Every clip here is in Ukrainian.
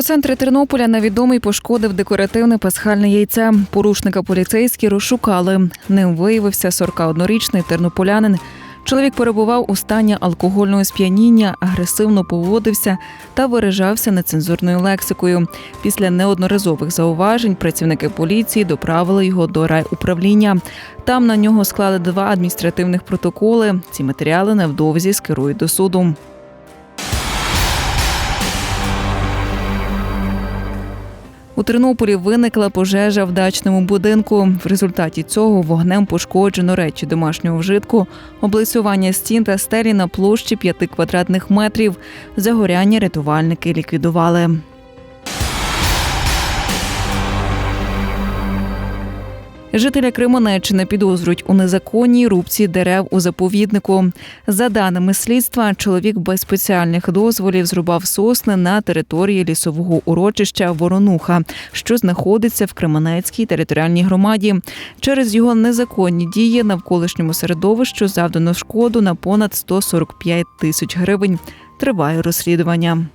У центрі Тернополя невідомий пошкодив декоративне пасхальне яйце. Порушника поліцейські розшукали. Ним виявився 41-річний тернополянин. Чоловік перебував у стані алкогольного сп'яніння, агресивно поводився та виражався нецензурною лексикою. Після неодноразових зауважень працівники поліції доправили його до райуправління. Там на нього склали два адміністративних протоколи. Ці матеріали невдовзі скерують до суду. У Тернополі виникла пожежа в дачному будинку. В результаті цього вогнем пошкоджено речі домашнього вжитку, облицювання стін та стелі на площі 5 квадратних метрів. Загоряння рятувальники ліквідували. Жителя Кременеччини підозрюють у незаконній рубці дерев у заповіднику. За даними слідства, чоловік без спеціальних дозволів зрубав сосни на території лісового урочища Воронуха, що знаходиться в Кременецькій територіальній громаді. Через його незаконні дії навколишньому середовищу завдано шкоду на понад 145 тисяч гривень. Триває розслідування.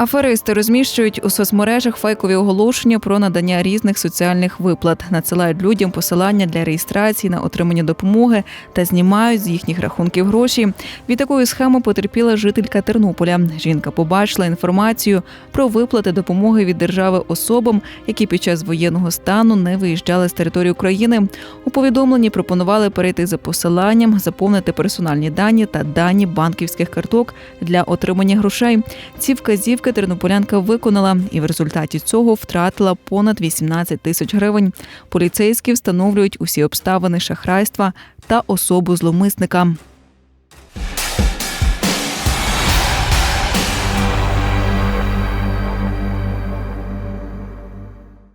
Аферисти розміщують у соцмережах фейкові оголошення про надання різних соціальних виплат, надсилають людям посилання для реєстрації на отримання допомоги та знімають з їхніх рахунків гроші. Від такої схеми потерпіла жителька Тернополя. Жінка побачила інформацію про виплати допомоги від держави особам, які під час воєнного стану не виїжджали з території України. У повідомленні пропонували перейти за посиланням, заповнити персональні дані та дані банківських карток для отримання грошей. Ці вказівки тернополянка виконала і в результаті цього втратила понад 18 тисяч гривень. Поліцейські встановлюють усі обставини шахрайства та особу зловмисника.